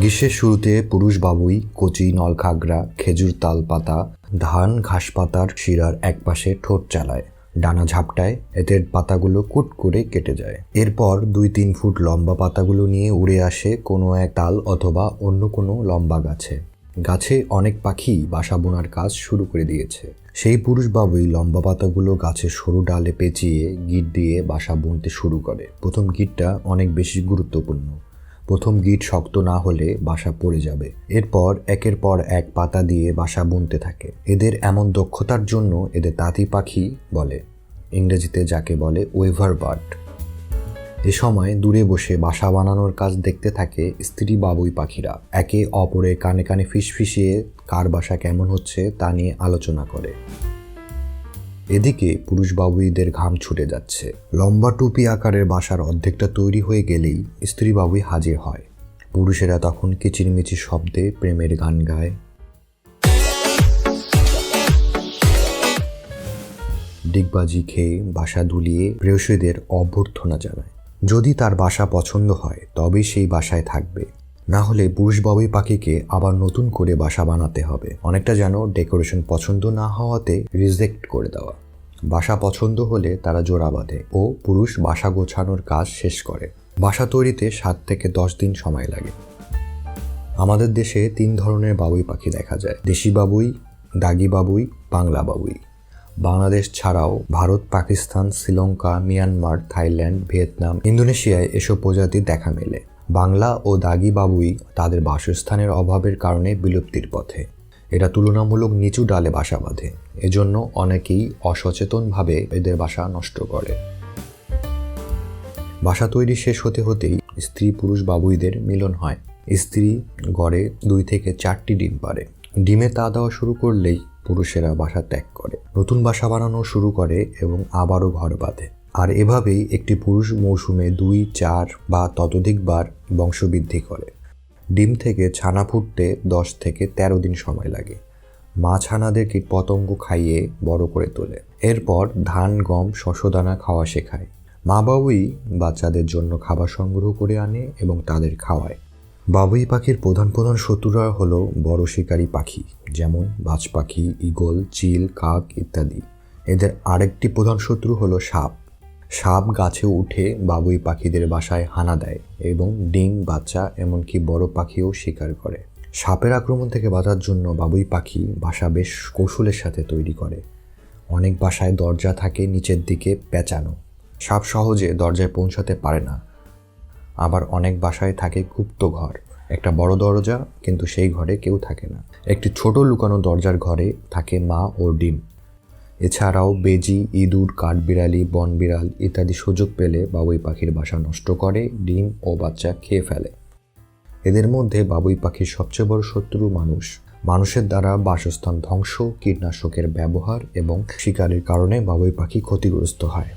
গ্রীষ্মের শুরুতে পুরুষ বাবুই, কচি, নলখাগড়া, খেজুর তাল পাতা ধান ঘাস পাতার শিরার একপাশে ঠোঁট চালায়। ডানা ঝাপটায় এদের পাতাগুলো কুট করে কেটে যায়। এরপর দুই তিন ফুট লম্বা পাতাগুলো নিয়ে উড়ে আসে কোনো এক তাল অথবা অন্য কোনো লম্বা গাছে। গাছে অনেক পাখি বাসা বোনার কাজ শুরু করে দিয়েছে। সেই পুরুষ বাবুই লম্বা পাতাগুলো গাছের সরু ডালে পেঁচিয়ে গিট দিয়ে বাসা বুনতে শুরু করে। প্রথম গিটটা অনেক বেশি গুরুত্বপূর্ণ। প্রথম গিট শক্ত না হলে বাসা পড়ে যাবে। এরপর একের পর এক পাতা দিয়ে বাসা বুনতে থাকে। এদের এমন দক্ষতার জন্য এদের তাঁতি পাখি বলে। ইংরেজিতে যাকে বলে ওয়েভার বার্ড। এ সময় দূরে বসে বাসা বানানোর কাজ দেখতে থাকে স্ত্রী বাবুই পাখিরা। একে অপরে কানে কানে ফিসফিসিয়ে কার বাসা কেমন হচ্ছে তা নিয়ে আলোচনা করে। এদিকে পুরুষ বাবুইদের ঘাম ছুটে যাচ্ছে। লম্বা টুপি আকারের বাসার অর্ধেকটা তৈরি হয়ে গেলেই স্ত্রী বাবুই হাজির হয়। পুরুষেরা তখন কিচিরমিচির শব্দে প্রেমের গান গায়। ডিগবাজি খেয়ে বাসা দুলিয়ে প্রেয়সীদের অভ্যর্থনা জানায়। যদি তার বাসা পছন্দ হয়, তবেই সেই বাসায় থাকবে। না হলে পুরুষ বাবুই পাখিকে আবার নতুন করে বাসা বানাতে হবে। অনেকটা যেন ডেকোরেশন পছন্দ না হওয়াতে রিজেক্ট করে দেওয়া। বাসা পছন্দ হলে তারা জোড়া বাঁধে ও পুরুষ বাসা গোছানোর কাজ শেষ করে। বাসা তৈরিতে সাত থেকে দশ দিন সময় লাগে। আমাদের দেশে তিন ধরনের বাবুই পাখি দেখা যায়। দেশি বাবুই, দাগি বাবুই, বাংলা বাবুই। বাংলাদেশ ছাড়াও Bharat, Pakistan, Sri Lanka, Myanmar, Thailand, Vietnam, ইন্দোনেশিয়ায় এসব প্রজাতি দেখা মেলে। বাংলা ও দাগি বাবুই তাদের বাসস্থানের অভাবের কারণে বিলুপ্তির পথে। এরা তুলনামূলক নিচু ডালে বাসা বাঁধে। এজন্য অনেকেই অসচেতনভাবে এদের বাসা নষ্ট করে। বাসা তৈরি শেষ হতে হতেই স্ত্রী পুরুষ বাবুইদের মিলন হয়। স্ত্রী গড়ে দুই থেকে চারটি ডিম পারে ডিমে তা দেওয়া শুরু করলেই পুরুষেরা বাসা ত্যাগ করে। নতুন বাসা বানানো শুরু করে এবং আবারও ঘর বাঁধে। আর এভাবেই একটি পুরুষ মৌসুমে দুই, চার বা ততোধিকবার বংশবৃদ্ধি করে। ডিম থেকে ছানা ফুটতে দশ থেকে তেরো দিন সময় লাগে। মা ছানাদের কীটপতঙ্গ খাইয়ে বড় করে তোলে। এরপর ধান, গম শস্যদানা খাওয়া শেখায়। মা বাবুই বাচ্চাদের জন্য খাবার সংগ্রহ করে আনে এবং তাদের খাওয়ায়। বাবুই পাখির প্রধান প্রধান শত্রুরা হলো বড় শিকারী পাখি, যেমন বাজ পাখি, ঈগল, চিল, কাক ইত্যাদি। এদের আরেকটি প্রধান শত্রু হলো সাপ। সাপ গাছে উঠে বাবুই পাখিদের বাসায় হানা দেয় এবং ডিম, বাচ্চা, এমনকি বড় পাখিও শিকার করে। সাপের আক্রমণ থেকে বাঁচার জন্য বাবুই পাখি বাসা বেশ কৌশলের সাথে তৈরি করে। অনেক বাসায় দরজা থাকে নিচের দিকে পেঁচানো। সাপ সহজে দরজায় পৌঁছাতে পারে না। আবার অনেক বাসায় থাকে গুপ্ত ঘর। একটা বড় দরজা, কিন্তু সেই ঘরে কেউ থাকে না। একটি ছোট লুকানো দরজার ঘরে থাকে মা ও ডিম। এছাড়াও বেজি, ইঁদুর, কাঠবিড়ালি, বনবিড়াল ইত্যাদি সুযোগ পেলে বাবুই পাখির বাসা নষ্ট করে, ডিম ও বাচ্চা খেয়ে ফেলে। এদের মধ্যে বাবুই পাখির সবচেয়ে বড় শত্রু মানুষ। মানুষের দ্বারা বাসস্থান ধ্বংস, কীটনাশকের ব্যবহার এবং শিকারের কারণে বাবুই পাখি ক্ষতিগ্রস্ত হয়।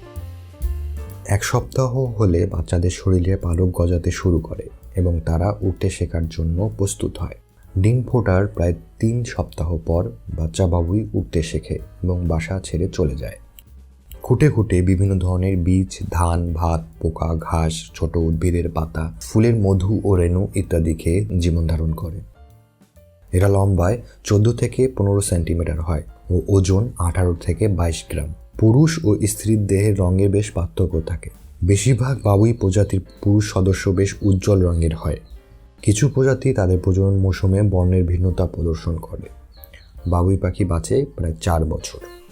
এক সপ্তাহ হলে বাচ্চাদের শরীরে পালক গজাতে শুরু করে এবং তারা উঠতে শেখার জন্য প্রস্তুত হয়। ডিম ফোটার প্রায় তিন সপ্তাহ পর বাচ্চা বাবুই উঠতে শেখে এবং বাসা ছেড়ে চলে যায়। খুঁটে খুঁটে বিভিন্ন ধরনের বীজ, ধান, ভাত, পোকা, ঘাস, ছোট উদ্ভিদের পাতা, ফুলের মধু ও রেণু ইত্যাদি খেয়ে জীবন ধারণ করে। এরা লম্বায় চোদ্দ থেকে পনেরো সেন্টিমিটার হয় ও ওজন আঠারো থেকে বাইশ গ্রাম। পুরুষ ও স্ত্রীর দেহের রঙে বেশ পার্থক্য থাকে। বেশিরভাগ বাবুই প্রজাতির পুরুষ সদস্য বেশ উজ্জ্বল রঙের হয়। কিছু প্রজাতি তাদের প্রজনন মৌসুমে বর্ণের ভিন্নতা প্রদর্শন করে। বাবুই পাখি বাঁচে প্রায় চার বছর।